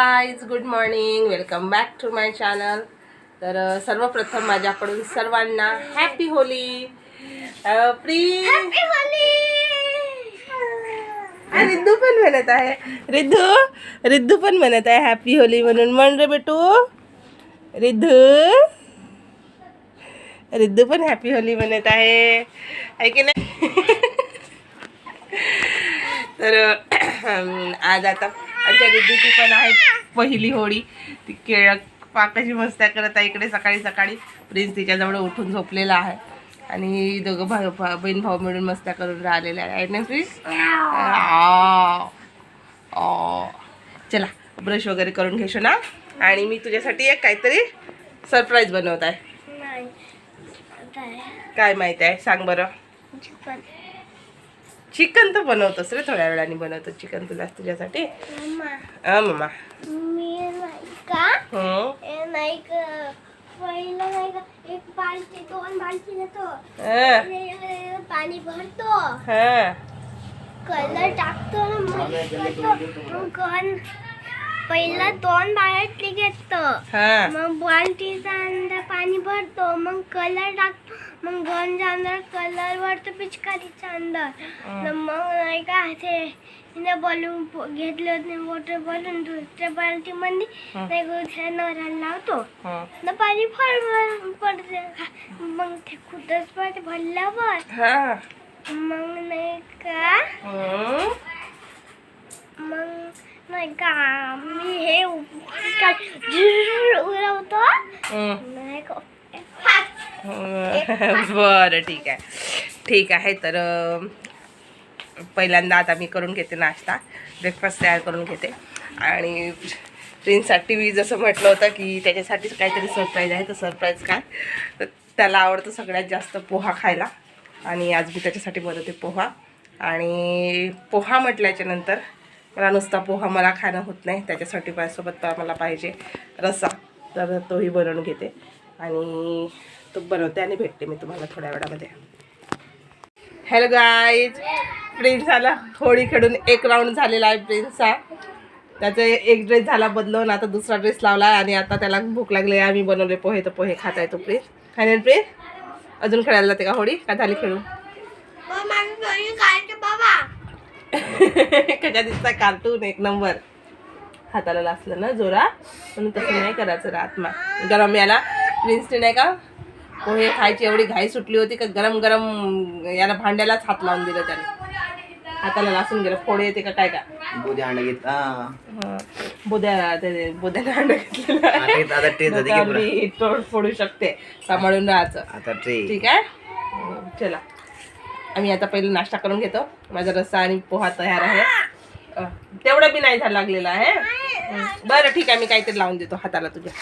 Guys good morning welcome back to my channel तर सर्वप्रथम माझ्याकडून सर्वांना हॅपी होली. आ, रिद्धू पण म्हणत आहे. रिद्धू रिद्धू पण म्हणत आहे हॅपी होली म्हणून. म्हण रे बेटू. रिद्धू. रिद्धू पण हॅपी होली म्हणत आहे. आहे की नाही? तर आज आता आमच्या रिद्धूची पण आहे पहिली होळी. ती केळ पाकाची मस्त्या करत आहे इकडे सकाळी सकाळी. प्रिन्स तिच्याजवळ उठून झोपलेला आहे. आणि दोघं भाऊ भा- बहीण भाऊ मिळून मस्त्या करून राहिलेल्या आहे ना प्रिन्स. चला ब्रश वगैरे करून घेशो ना. आणि मी तुझ्यासाठी एक काहीतरी सरप्राईज बनवत आहे. काय माहिती आहे? सांग बरं. चिकन तर बनवतोस रे थोड्या वेळाने बनवतो चिकन तुला तुझ्यासाठी. अ मम्मा हं. नाही का पहिलं नाही का? एक बाल्टी दोन बाल्टी नेतो अ, पाणी भरतो. हं. कलर टाकतो ना मग करतो. मग गण पहिला दोन बाल्टी घेतो हं. मग बाल्टीचा अंदर पाणी भरतो मग कलर टाकतो मग गंज अंदर कलर भरतो पिचकारीच्या अंदर मग नाही का ते हिने बलून घेतले होते वॉटर बलून दुसऱ्या बाल्टीमध्ये हं. नाही त्या नळाला लावतो. न पाणी भर पडते मग ते खुदच पडते भरल्यावर. मग नाही का. मग नाही का मी हे उडवतो. बरं ठीक आहे. ठीक आहे तर पहिल्यांदा आता मी करून घेते नाश्ता. ब्रेकफास्ट तयार करून घेते. आणि प्रिन्ससाठी मी जसं म्हटलं होतं की त्याच्यासाठीच काहीतरी सरप्राईज आहे तर सरप्राईज काय? तर त्याला आवडतं सगळ्यात जास्त पोहा खायला. आणि आज मी त्याच्यासाठी बनवते पोहा. आणि पोहा म्हटल्याच्या नंतर मला नुसता पोहा मला खाणं होत नाही त्याच्यासाठी माझ्यासोबत मला पाहिजे रस्सा तर तोही बनवून घेते आणि तो बनवते आणि भेटते मी तुम्हाला थोड्या वेळामध्ये. हॅलो गाईज प्रिन्स आला होळी खेळून एक राऊंड झालेला आहे प्रिन्सचा त्याचा एक ड्रेस झाला बदलवून आता दुसरा ड्रेस लावला आणि आता त्याला भूक लागली आहे. आम्ही बनवले पोहे तर पोहे खात आहे तो प्रिन्स खाणे प्रिन्स अजून खेळायला जाते का होळी? का झाली खेळून कशा दिसता कार्टून एक नंबर हाताला लासलं ना जोरा म्हणून तसं नाही करायचं रे आत्मा. गरम याला. प्रिन्सने नाही का पोहे खायची एवढी घाई सुटली होती का गरम गरम याला भांड्यालाच हात लावून दिलं त्याने. हाताला लासून गेलं. फोड येते का काय का? बुद्धी अंडा घेतला हं. ते अंड घेतलेलं. आता ट्रे मी तोड फोडू शकते. सांभाळून राहायचं. आता ट्रे ठीक आहे? चला. आम्ही आता पहिले नाश्ता करून घेतो. माझा रस्सा आणि पोहा तयार आहे. तेवढं बी नाही झाला लागलेलं आहे. बरं ठीक आहे मी काहीतरी लावून देतो हाताला तुझ्या.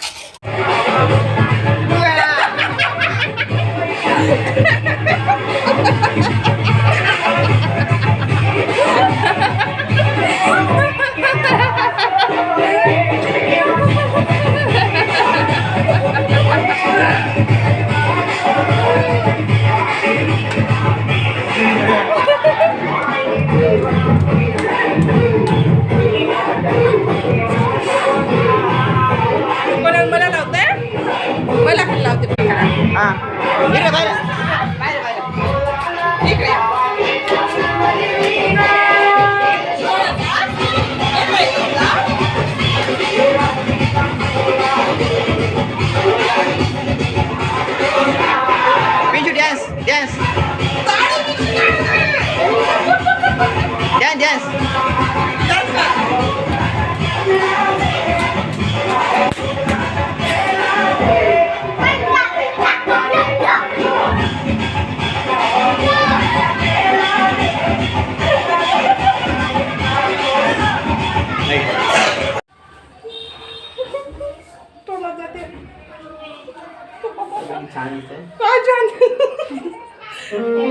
पण खरा. हा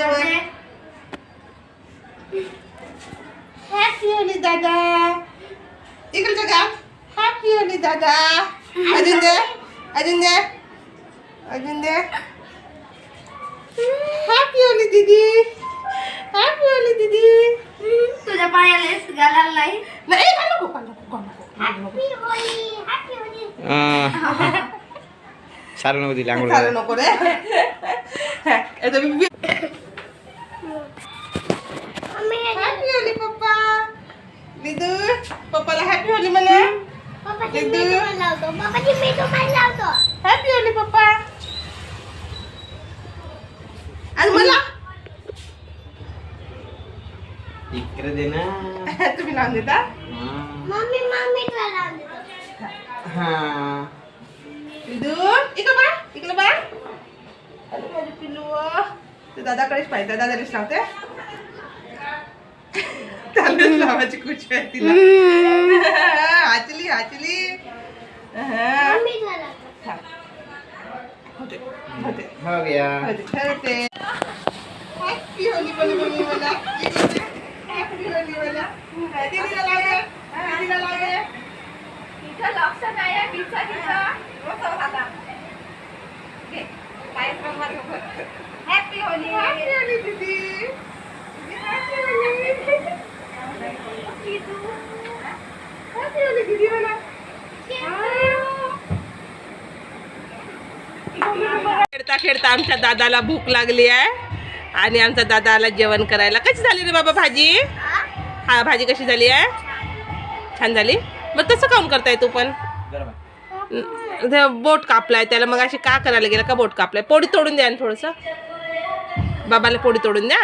हात दे वर. हॅपी होली दादा इकडचं का हॅपी होली दादा अजून दे अजून दे अजून दे हॅपी होली दीदी हॅपी होली दीदी तुझ्या पायाला घालायला नाही नाही घालू नको घालू नको, घालू नको हॅपी होली हॅपी होली सारू नको दिली आंघोळ चालू करायला. नको रे हे तुम्ही बी- हॅपी होली पप्पा लिदू पप्पाला हॅपी होली म्हणा पप्पाची लिदू. मी तुम्हाला लावतो पप्पाची मी तुम्हाला लावतो हॅपी होली पप्पा आणि मला इकडे दे ना तुम्ही लावून देता हा. मम्मी मम्मी तुला लावून देतो हा लिदू इकडं बा इकडं बा अरे माझे पिल्लू ते दादाकडेच पाहिजे दादानेच लावते चालूच लावायची खुशी आहे तिला। आचली आचली हा. मम्मी तुला लावतो होते होते। हो गया। होते ठरते हॅपी होली बोली मम्मी मला हॅपी होली मला दीदीला लागे दीदीला लागे इथं लक्ष नाही आहे pizza happy Holi happy Holi दीदी हॅपी होली हॅपी होली दीदी। मला खेळता खेळता आमच्या दादाला भूक लागली आहे. आणि आमचा दादाला जेवण करायला. कशी झाली रे बाबा भाजी? हा भाजी कशी झाली आहे? छान झाली. मग तसं काऊन करताय तू पण? बोट कापलाय त्याला मग अशी का करायला गेला का बोट कापलाय? पोडी तोडून द्या थोडंसं. बाबाला पोडी तोडून द्या.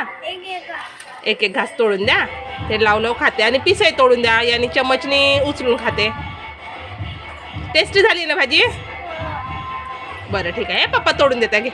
एक एक घास तोडून द्या. ते लाव लाव खाते आणि पिसाई तोडून द्या. याने चमचनी उचलून खाते. टेस्टी झाली ना भाजी? बरं ठीक आहे. पप्पा तोडून देता घे.